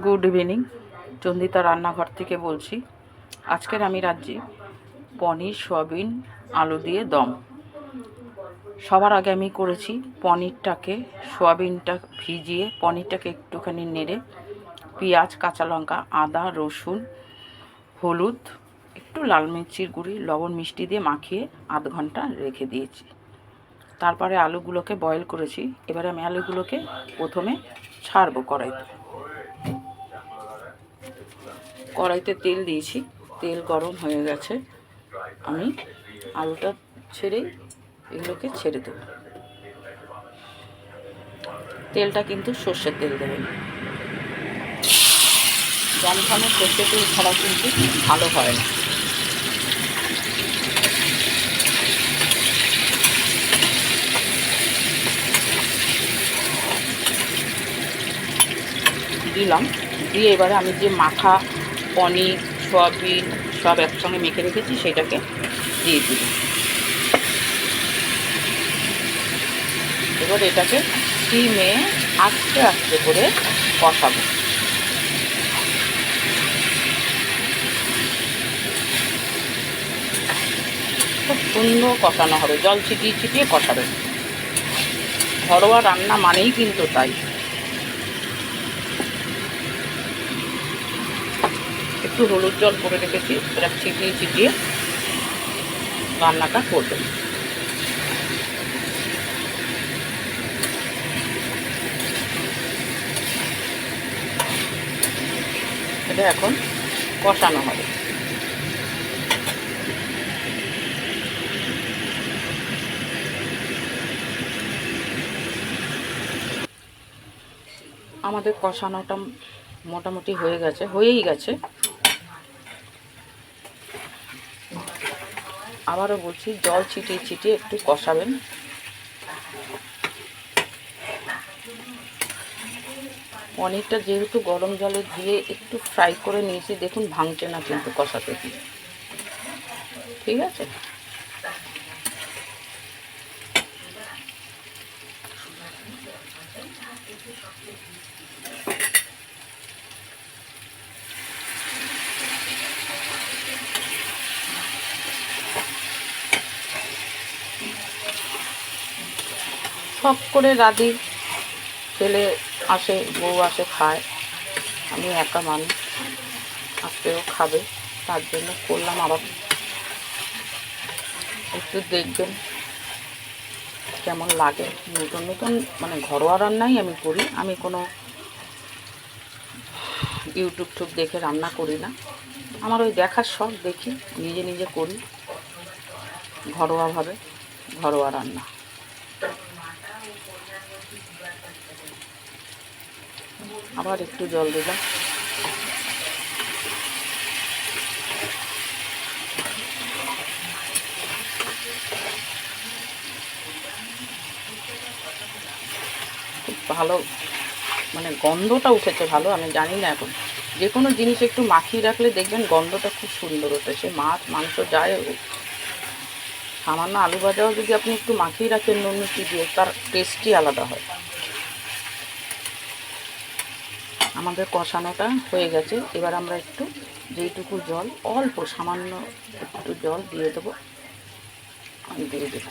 Good evening চন্দিতা রান্নাঘর থেকে বলছি, আজকের আমি রাজ্যে পনির, সয়াবিন, আলু দিয়ে দম। সবার আগে আমি করেছি পনিরটাকে, সয়াবিনটা ভিজিয়ে, পনিরটাকে একটুখানি নেড়ে, পেঁয়াজ, কাঁচা লঙ্কা, আদা, রসুন, হলুদ, একটু লাল মির্চির গুঁড়ি, লবণ, মিষ্টি দিয়ে মাখিয়ে আধ ঘণ্টা রেখে দিয়েছি। তারপরে আলুগুলোকে বয়েল করেছি। এবারে আমি আলুগুলোকে প্রথমে ছাড়বো কড়াইতে। কড়াইতে তেল দিয়েছি। তেল গরম হয়ে গেছে। আমি আলুটা ছেড়ে এগুলোকে ছেড়ে দেব। তেলটা কিন্তু সর্ষের তেল দেবেন। জমখানে সর্ষের তেল ছাড়া কিন্তু ভালো হয় না। দিলাম। দিয়ে এবারে আমি যে মাখা পনির, সয়াবিন সব একসঙ্গে মেখে রেখেছি, সেটাকে দিয়ে দিলাম। এবার এটাকে সিমে আস্তে আস্তে করে কষাবো। খুব সুন্দর কষানো হবে। জল ছিটিয়ে ছিটিয়ে কষাবে ঘরোয়া রান্না মানেই কিন্তু তাই। একটু হলুদ জল করে রেখেছি, এটা ছিটিয়ে ছিটিয়ে রান্নাটা করবেন এটা এখন কষানো হবে। আমাদের কষানোটা মোটামুটি হয়ে গেছে, হয়েই গেছে। আবারও বলছি, জল ছিটিয়ে ছিটিয়ে একটু কষাবেন। অনেকটা যেহেতু গরম জলে দিয়ে একটু ফ্রাই করে নিয়েছি, দেখুন ভাঙছে না কিন্তু কষাতে। ঠিক আছে? সব করে রাধি। ছেলে আসে, বউ আসে, খায়। আমি একা মানুষ। আজকেও খাবে। তার জন্য করলাম আবার। একটু দেখবেন কেমন লাগে। নতুন নতুন মানে ঘরোয়া রান্নাই আমি করি। আমি কোনো ইউটিউব টুব দেখে রান্না করি না। আমার ওই দেখার শখ দেখি, নিজে নিজে করি। ঘরোয়াভাবে ঘরোয়া রান্না। আবার একটু জল দিলাম খুব ভালো মানে গন্ধটা উঠেছে ভালো, আমি জানি না এখন যে কোনো জিনিস একটু মাখিয়ে রাখলে দেখবেন গন্ধটা খুব সুন্দর ওঠে মাছ, মাংস যায়। সামান্য আলু ভাজাও যদি আপনি একটু মাখিয়ে রাখেন, নুন মিষ্টি দিয়ে তার টেস্টই আলাদা হয়। আমাদের কষানোটা হয়ে গেছে। এবার আমরা একটু যেইটুকু জল, অল্প সামান্য একটু জল দিয়ে দেবো। দিয়ে দেবো।